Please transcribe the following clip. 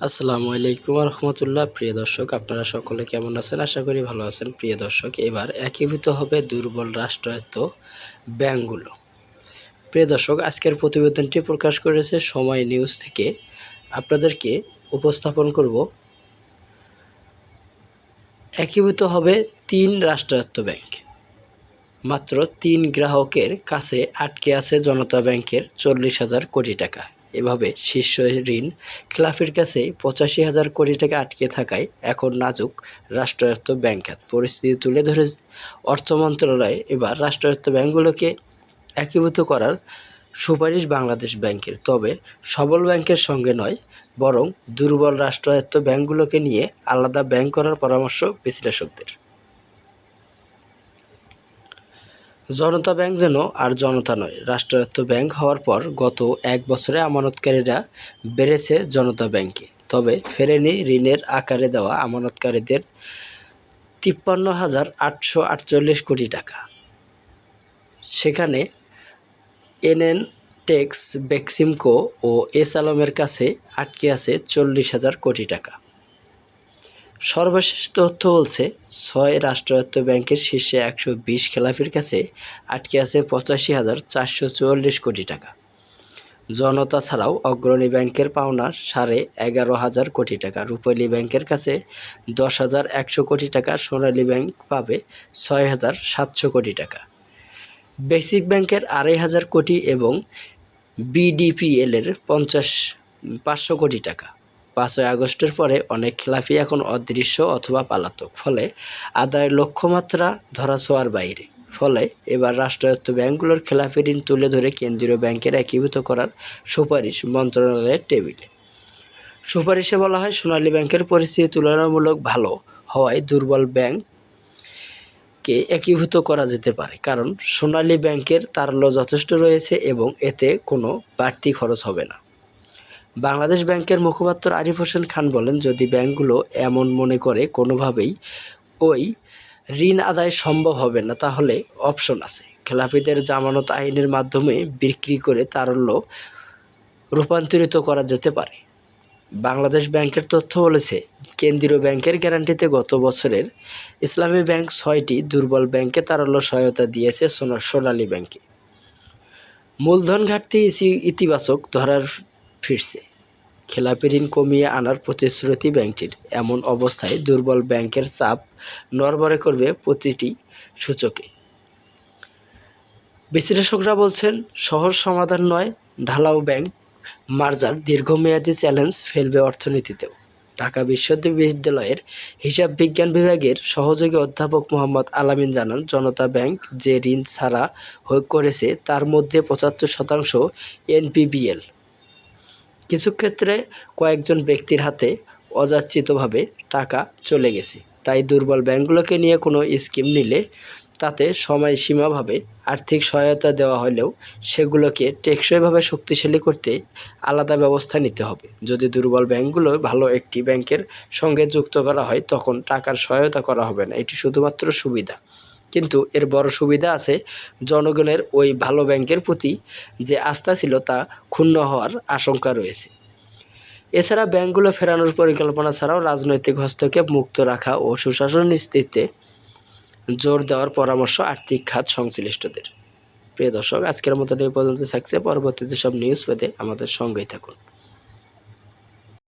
আসসালামু আলাইকুম রহমতুল্লাহ। প্রিয় দর্শক, আপনারা সকলে কেমন আছেন? আশা করি ভালো আছেন। প্রিয় দর্শক, এবার একীভূত হবে দুর্বল রাষ্ট্রায়ত্ত ব্যাংকগুলো। প্রিয় দর্শক, আজকের প্রতিবেদনটি প্রকাশ করেছে সময় নিউজ থেকে। আপনাদেরকে উপস্থাপন করব। একীভূত হবে তিন রাষ্ট্রায়ত্ত ব্যাংক। মাত্র তিন গ্রাহকের কাছে আটকে আছে জনতা ব্যাংকের চল্লিশ হাজার কোটি টাকা। এভাবে শীর্ষ ঋণ খেলাফির কাছে পঁচাশি হাজার কোটি টাকা আটকে থাকায় এখন নাজুক রাষ্ট্রায়ত্ত ব্যাংক খাত। পরিস্থিতি তুলে ধরে অর্থ মন্ত্রণালয় এবার রাষ্ট্রায়ত্ত ব্যাংকগুলোকে একীভূত করার সুপারিশ বাংলাদেশ ব্যাংকের। তবে সবল ব্যাংকের সঙ্গে নয়, বরং দুর্বল রাষ্ট্রায়ত্ত ব্যাংকগুলোকে নিয়ে আলাদা ব্যাংক করার পরামর্শ বিশ্লেষকদের। জনতা ব্যাংক যেন আর জনতা নয়, রাষ্ট্রায়ত্ত ব্যাংক হওয়ার পর গত এক বছরে আমানতকারীরা বেড়েছে জনতা ব্যাংকে। তবে ফেরেনি ঋণের আকারে দেওয়া আমানতকারীদের তিপ্পান্ন হাজার আটশো আটচল্লিশ কোটি টাকা। সেখানে এনএন টেক্স, বেক্সিমকো ও এস আলমের কাছে আটকে আছে চল্লিশ হাজার কোটি টাকা। সর্বশেষ তথ্য বলছে, ছয় রাষ্ট্রায়ত্ত ব্যাংকের শীর্ষে একশো বিশ খেলাফির কাছে আটকে আছে পঁচাশি হাজার চারশো চুয়াল্লিশ কোটি টাকা। জনতা ছাড়াও অগ্রণী ব্যাংকের পাওনা সাড়ে এগারো হাজার কোটি টাকা। রূপালী ব্যাংকের কাছে দশ হাজার একশো কোটি টাকা, সোনালী ব্যাংক পাবে ছয় হাজার সাতশো কোটি টাকা। বেসিক ব্যাংকের আড়াই হাজার কোটি এবং বিডিপিএলের পঞ্চাশ, পাঁচশো কোটি টাকা। পাঁচই আগস্টের পরে অনেক খেলাফি এখন অদৃশ্য অথবা পালাতক। ফলে আদায়ের লক্ষ্যমাত্রা ধরা ধরাছোঁয়ার বাইরে। ফলে এবার রাষ্ট্রায়ত্ত ব্যাংকগুলোর খেলাফি ঋণ তুলে ধরে কেন্দ্রীয় ব্যাংকের একীভূত করার সুপারিশ মন্ত্রণালয়ের টেবিলে। সুপারিশে বলা হয়, সোনালী ব্যাংকের পরিস্থিতি তুলনামূলক ভালো হওয়ায় দুর্বল ব্যাংক কে একীভূত করা যেতে পারে। কারণ সোনালী ব্যাংকের তারল্য যথেষ্ট রয়েছে এবং এতে কোনো বাড়তি খরচ হবে না। বাংলাদেশ ব্যাংকের মুখপাত্র আরিফ হোসেন খান বলেন, যদি ব্যাংকগুলো এমন মনে করে কোনোভাবেই ওই ঋণ আদায় সম্ভব হবে না, তাহলে অপশন আছে। খেলাফিদের জামানত আইনের মাধ্যমে বিক্রি করে তারল্য রূপান্তরিত করা যেতে পারে। বাংলাদেশ ব্যাংকের তথ্য বলেছে, কেন্দ্রীয় ব্যাংকের গ্যারান্টিতে গত বছরের ইসলামী ব্যাংক ছয়টি দুর্বল ব্যাংকে তারল্য সহায়তা দিয়েছে সোনালী ব্যাংকে। মূলধন ঘাটতি ইতিবাচক ধরার ফিরছে। খেলাপি ঋণ কমিয়ে আনার প্রতিশ্রুতি ব্যাংকটির এমন অবস্থায় দুর্বল ব্যাংকের চাপ নড়বড়ে করবে প্রতিটি সূচকে। বিশ্লেষকরা বলছেন সহজ সমাধান নয়, ঢালাও ব্যাংক মার্জার দীর্ঘমেয়াদী চ্যালেঞ্জ ফেলবে অর্থনীতিতেও। ঢাকা বিশ্ববিদ্যালয়ের হিসাব বিজ্ঞান বিভাগের সহযোগী অধ্যাপক মোহাম্মদ আলামিন জানান, জনতা ব্যাংক যে ঋণ ছাড়া করেছে তার মধ্যে পঁচাত্তর শতাংশ এনপিবিএল। কিছু ক্ষেত্রে কয়েকজন ব্যক্তির হাতে অযাচিতভাবে টাকা চলে গেছে। তাই দুর্বল ব্যাংকগুলোকে নিয়ে কোনো স্কিম নিলে তাতে সময়সীমাভাবে আর্থিক সহায়তা দেওয়া হলেও সেগুলোকে টেকসইভাবে শক্তিশালী করতে আলাদা ব্যবস্থা নিতে হবে। যদি দুর্বল ব্যাংকগুলো ভালো একটি ব্যাংকের সঙ্গে যুক্ত করা হয়, তখন টাকার সহায়তা করা হবে না। এটি শুধুমাত্র সুবিধা। কিন্তু এর বড় সুবিধা আছে জনগণের ওই ভালো ব্যাংকের প্রতি যে আস্থা ছিল তা ক্ষুণ্ণ হওয়ার আশঙ্কা রয়েছে। এছাড়া ব্যাংকগুলো ফেরানোর পরিকল্পনা ছাড়াও রাজনৈতিক হস্তক্ষেপ মুক্ত রাখা ও সুশাসন নিশ্চিতে জোর দেওয়ার পরামর্শ আর্থিক খাত সংশ্লিষ্টদের। প্রিয় দর্শক, আজকের মতন এই পর্যন্ত থাকছে। পরবর্তীতে সব নিউজ পেতে আমাদের সঙ্গেই থাকুন।